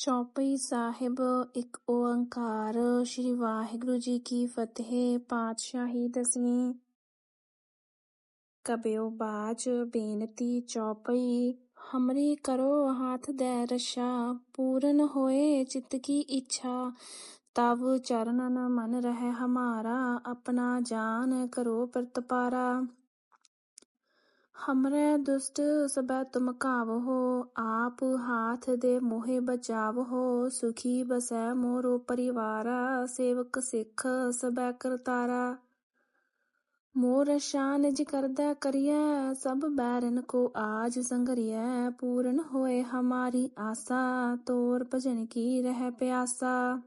ਚੌਪਈ ਸਾਹਿਬ ਇਕ ਓੰਕਾਰ ਸ੍ਰੀ ਵਾਹਿਗੁਰੂ ਜੀ ਕੀ ਫਤਿਹ ਪਾਤਸ਼ਾਹੀ ਦਸਵੀਂ। ਕਬਿਓ ਬਾਜ ਬੇਨਤੀ ਚੌਪਈ, ਹਮਰੀ ਕਰੋ ਹਾਥ ਦੇ ਰਸ਼ਾ, ਪੂਰਨ ਹੋਏ ਚਿਤ ਕੀ ਇੱਛਾ। ਤਵ ਚਰਨਨ ਮਨ ਰਹਿ ਹਮਾਰਾ, ਆਪਣਾ ਜਾਨ ਕਰੋ ਪ੍ਰਤਪਾਰਾ। ਹਮਰੇ ਦੁਸ਼ਟ ਸਬੈ ਤੁਮ ਕਾਵਹੋ ਆਪ ਹਾਥ ਦੇ ਮੋਹਿ ਬਚਾਵਹੋ ਸੁਖੀ ਬਸੈ ਮੋਰੋ ਪਰਿਵਾਰਾ ਸੇਵਕ ਸਿੱਖ ਸਬੈ ਕਰਤਾਰਾ ਮੋਰ ਸ਼ਾਨ ਜਿ ਕਰਦਾ ਕਰੀਐ ਸਭ ਬੈਰਨ ਕੋ ਆਜ ਸੰਗਰੀਐ ਪੂਰਨ ਹੋਏ ਹਮਾਰੀ ਆਸਾ ਤੋਰ ਭਜਨ ਕੀ ਰਹਿ ਪਿਆਸਾ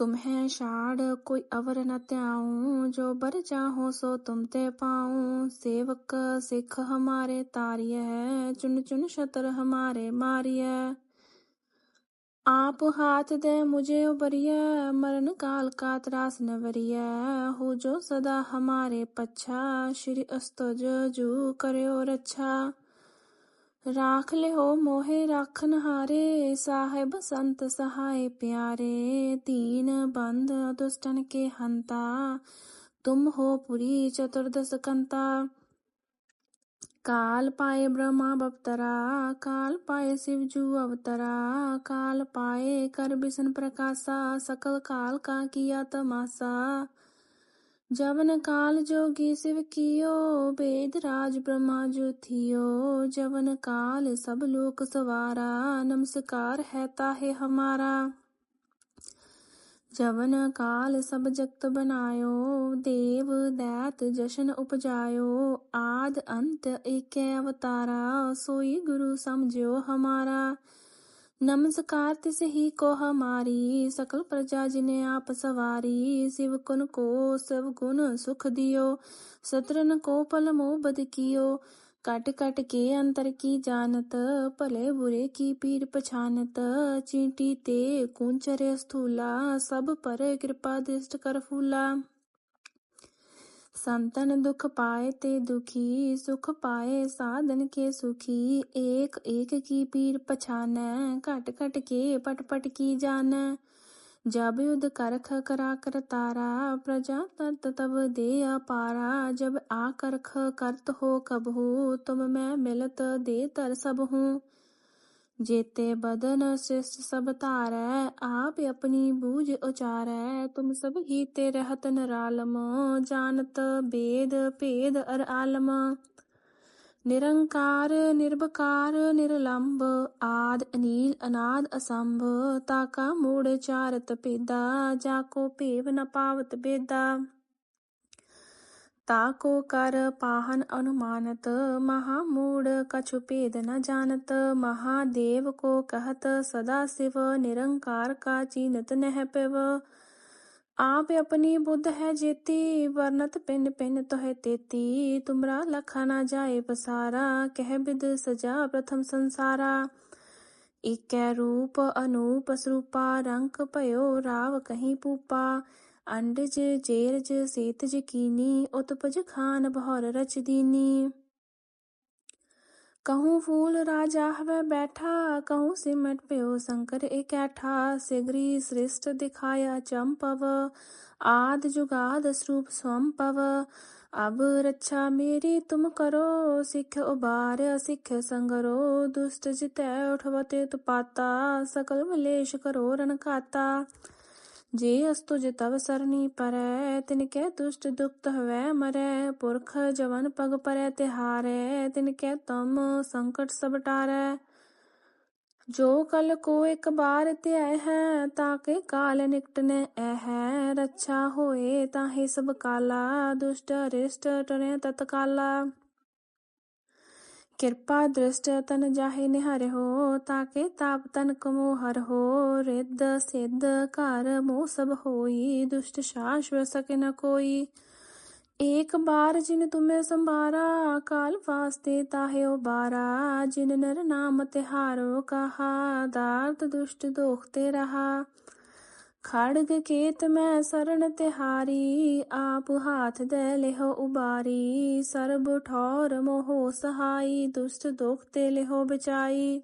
तुम्हें छाड़ कोई अवर न त्याऊं, जो बर चाहो सो तुम ते पाऊँ। सेवक सिख हमारे तारिय है, चुन चुन शतर हमारे मारिय। आप हाथ दे मुझे उबरिय, मरण काल का त्रास न वरिय। हो जो सदा हमारे पच्छा, श्री अस्तज जू करो रच्छा। ਰਾਖ ਲਿਓ ਮੋਹਿ ਰਾਖਨ ਹਾਰੇ ਸਾਹਿਬ ਸੰਤ ਸਹਾਈ ਪਿਆਰੇ ਤੀਨ ਬੰਦ ਦੁਸ਼ਟਨ ਕੇ ਹੰਤਾ, ਤੁਮ ਹੋ ਪੁਰੀ ਚਤੁਰਦਸ ਕੰਤਾ। ਕਾਲ ਪਾਏ ਬ੍ਰਹਮਾ ਬਪਤਰਾ, ਕਾਲ ਪਾਏ ਸ਼ਿਵ ਜੂ ਅਵਤਰਾ, ਕਾਲ ਪਾਏ ਕਰ ਬਿਸ਼ਨ ਪ੍ਰਕਾਸ਼ਾ, ਸਕਲ ਕਾਲ ਕਾ ਕੀਆ ਤਮਾਸਾ। जवन काल जोगी शिव कियो वेद राज ब्रह्मा जो थियो जवन काल सब लोक सवारा नमस्कार है ताहे हमारा जवन काल सब जगत बनायो देव दैत जशन उपजायो आद अंत एक अवतारा सोई गुरु समझो हमारा नमस्कार तिस ही को हमारी सकल प्रजा जिने आप सवारी शिव कुन को सब गुण सुख दियो सत्रन को पल मोह बद कियो कट कट के अंतर की जानत भले बुरे की पीर पछानत चींटी ते कुंचरे स्थूला सब पर कृपा दृष्ट कर फूला संतन दुख पाए ते दुखी सुख पाए साधन के सुखी एक एक की पीर पछानै घट घट के पट पट की जानै जब युद्ध करख करा कर तारा प्रजा तरत तब दे अपारा जब आकरख करत हो कब हो तुम मैं मिलत दे तर सब हूँ जेते बदन शिष्ट सब तारै आप अपनी बूझ उचारै तुम सब ही ते रहत नरालम जानत वेद भेद अर आलम निरंकार निर्भकार निरलंब आद अनील अनाद असंभ ताका मूड़ चारत पेदा जाको पेव न पावत बेदा ताको कर पाहन अनुमानत, महामूढ़ कछु भेद न जानत, महादेव को कहत, सदा शिव निरंकार का चीनत नह पिव। आप अपनी बुद्ध है जेती, वर्णत पिन पिन तो है तेती। तुमरा लखा ना जाए पसारा कह बिद सजा प्रथम संसारा। इकै रूप, अनूप, स्वरूपा, रंक पयो राव कहीं पूपा। अंडज जेरज सेतज कीनी उत्पज खान बहर रच दीनी कहूँ फूल राजा हवे बैठा कहूँ सिमट प्यो शंकर इकैठा सिगरी श्रेष्ठ दिखाया चंपव आद जुगाद स्वरूप स्वंपव अब रक्षा मेरी तुम करो सिख उबार सिख संगरो दुष्ट जितै उठवते तुपाता सकल मलेश करो रण खाता ਜੇ ਅਸਤੁਜ ਤਵ ਸਰਨੀ ਪਰੈ, ਤਿਨ ਕੈ ਦੁਸ਼ਟ ਦੁਖਤ ਹਵੈ ਮਰੈ, ਪੁਰਖ ਜਵਨ ਪਗ ਪਰੈ ਤਿਹਾਰੈ, ਤਿਨ ਕੈ ਤਮ ਸੰਕਟ ਸਭ ਟਾਰੈ। ਜੋ ਕਲ ਕੋ ਇਕ ਬਾਰ ਧਿਆਇ ਹੈ, ਤਾਂ ਕੇ ਕਾਲ ਨਿਕਟਨੇ ਐ ਹੈ ਰੱਛਾ ਹੋਏ ਤਾਹੇ ਸਭ ਕਾਲਾ, ਦੁਸ਼ਟ ਅਰਿਸ਼ਟ ਟਰੇ ਤਤਕਾਲਾ। ਕਿਰਪਾ ਦ੍ਰਿਸ਼ਟ ਤਨ ਜਾਹੇ ਨਿਹਾਰਿਓ ਤਾਕੇ ਤਾਪ ਤਨ ਕਮੋ ਹਰ ਹੋ। ਰਿੱਧ ਸਿੱਧ ਘਰ ਮੋ ਸਭ ਹੋਈ, ਦੁਸ਼ਟ ਸ਼ਾਸ਼ਵ ਸਕੇ ਨ ਕੋਈ। ਏਕ ਬਾਰ ਜਿਨ ਤੁਮੇ ਸੰਭਾਰਾ, ਕਾਲ ਵਾਸਤੇ ਤਾਹਿਓ ਬਾਰਾ ਜਿਨ ਨਰ ਨਾਮ ਤਿਹਾਰੋ ਕਹਾ ਦਾਰਤ ਦੁਸ਼ਟ ਦੋਖਤੇ ਰਹਾ। ਖੜਗ ਕੇਤ ਮੈਂ ਸਰਣ ਤਿਹਾਰੀ, ਆਪ ਹਾਥ ਦੇ ਲਿਹੋ ਉਬਾਰੀ। ਸਰਬ ਠੌਰ ਮੋਹ ਸਹਾਈ, ਦੁਸ਼ਟ ਦੁਖ ਤੇ ਲਿਹੋ ਬਚਾਈ।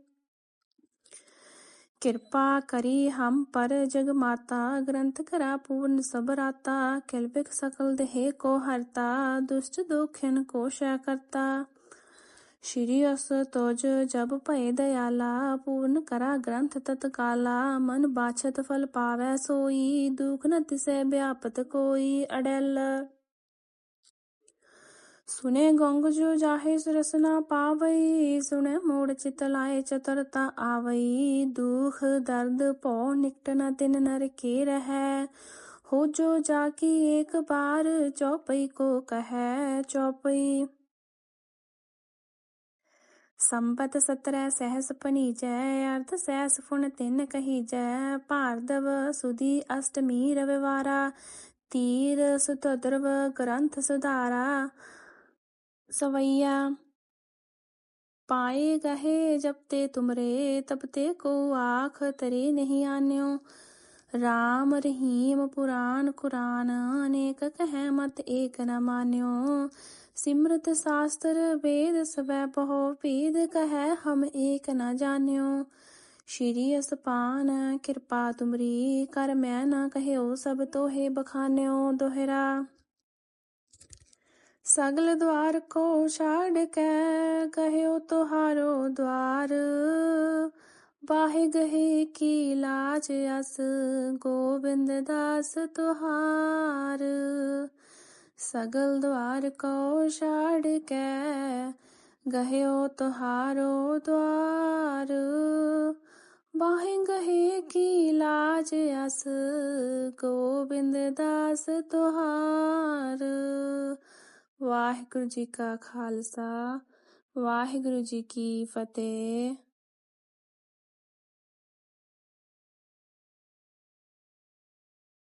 ਕਿਰਪਾ ਕਰੀ ਹਮ ਪਰ ਜਗ ਮਾਤਾ ਗ੍ਰੰਥ ਕਰਾ ਪੂਰਨ ਸਭ ਰਾਤਾ। ਕਿਲਪਿਕ ਸਕਲ ਦੇਹ ਕੋ ਹਰਤਾ, ਦੁਸ਼ਟ ਦੁਖਨ ਕੋਸ਼ਾ ਕਰਤਾ। ਸ਼੍ਰੀ ਅਸ ਤੋਜ ਜਬ ਭਏ ਦਇਆਲਾ, ਪੂਰਨ ਕਰਾ ਗ੍ਰੰਥ ਤਤਕਾਲਾ, ਮਨ ਬਾਛਤ ਫਲ ਪਾਵੈ ਸੋਈ, ਦੁਖ ਨ ਤਿਸੈ ਵਿਆਪਤ ਕੋਈ ਅੜੈਲ। ਸੁਨੇ ਗੰਗ ਜੋ ਜਾਹੇ ਰਸਨਾ ਪਾਵਈ ਸੁਨੇ ਮੋੜ ਚਿਤ ਲਾਏ ਚਤਰਤਾ ਆਵਈ, ਦੁਖ ਦਰਦ ਭਉ ਨਿਕਟ ਨ ਤਿਨ ਨਰ ਕੇ ਰਹੈ। ਹੋ ਜੋ ਜਾ ਕੀ ਏਕ ਬਾਰ, ਚੌਪਈ ਕੋ ਕਹੈ ਚੌਪਈ। ਸੰਪਤ ਸਤਰੈ ਸਹਿਸ ਪਨੀਜੈ ਅਰਥ ਸਹਿਸ ਫੁਨ ਤਿਨ ਕਹੀਜੈ। ਭਾਰਦਵ ਸੁਦੀ ਅਸ਼ਟਮੀ ਰਵਿਵਾਰਾ, ਤੀਰ ਸੁਤਦਰਵ ਗ੍ਰੰਥ ਸੁਧਾਰਾ। ਸਵਈਆ, ਪਾਏ ਗਹੇ ਜਬ ਤੇ ਤੁਮਰੇ ਤਬ ਤੇ ਕੋ ਆਖ ਤਰੇ ਨਹੀਂ ਆਨਿਓ। ਰਾਮ ਰਹੀਮ ਪੁਰਾਨ ਕੁਰਾਨ, ਅਨੇਕ ਕਹਿ ਮਤ ਏਕ ਨ ਮਾਨਿਓ। ਸਿਮਰਤ ਸ਼ਾਸਤਰ ਵੇਦ ਸਵੈ ਬਹੁ ਭੇਦ ਕਹੈ ਹਮ ਏਕ ਨ ਜਾਣਿਓ। ਸ਼੍ਰੀ ਅਸਪਾਨ, ਕਿਰਪਾ ਤੁਮਰੀ ਕਰ ਮੈਂ ਨਾ ਕਹਿਓ ਸਭ ਤੋਹੇ ਬਖਾਨਿਓ ਦੋਹਰਾ। ਸਗਲ ਦਵਾਰ ਕੋ ਛਾੜ ਕੇ ਕਹਿਓ ਤੁਹਾਰੋ ਦਵਾਰ। ਵਾਹਿ ਗਹੇ ਕੀ ਲਾਜ ਅਸ, ਗੋਬਿੰਦ ਦਾਸ ਤੁਹਾਰ। ਸਗਲ ਦਵਾਰ ਕੋ ਛਾੜ ਕੇ, ਗਹਿਓ ਤੁਹਾਰੋ ਦਵਾਰ। ਵਾਹਿ ਗਹੇ ਕੀ ਲਾਜ ਅਸ, ਗੋਬਿੰਦ ਦਾਸ ਤੁਹਾਰ। ਵਾਹਿਗੁਰੂ ਜੀ ਕਾ ਖਾਲਸਾ, ਵਾਹਿਗੁਰੂ ਜੀ ਕੀ ਫਤਿਹ।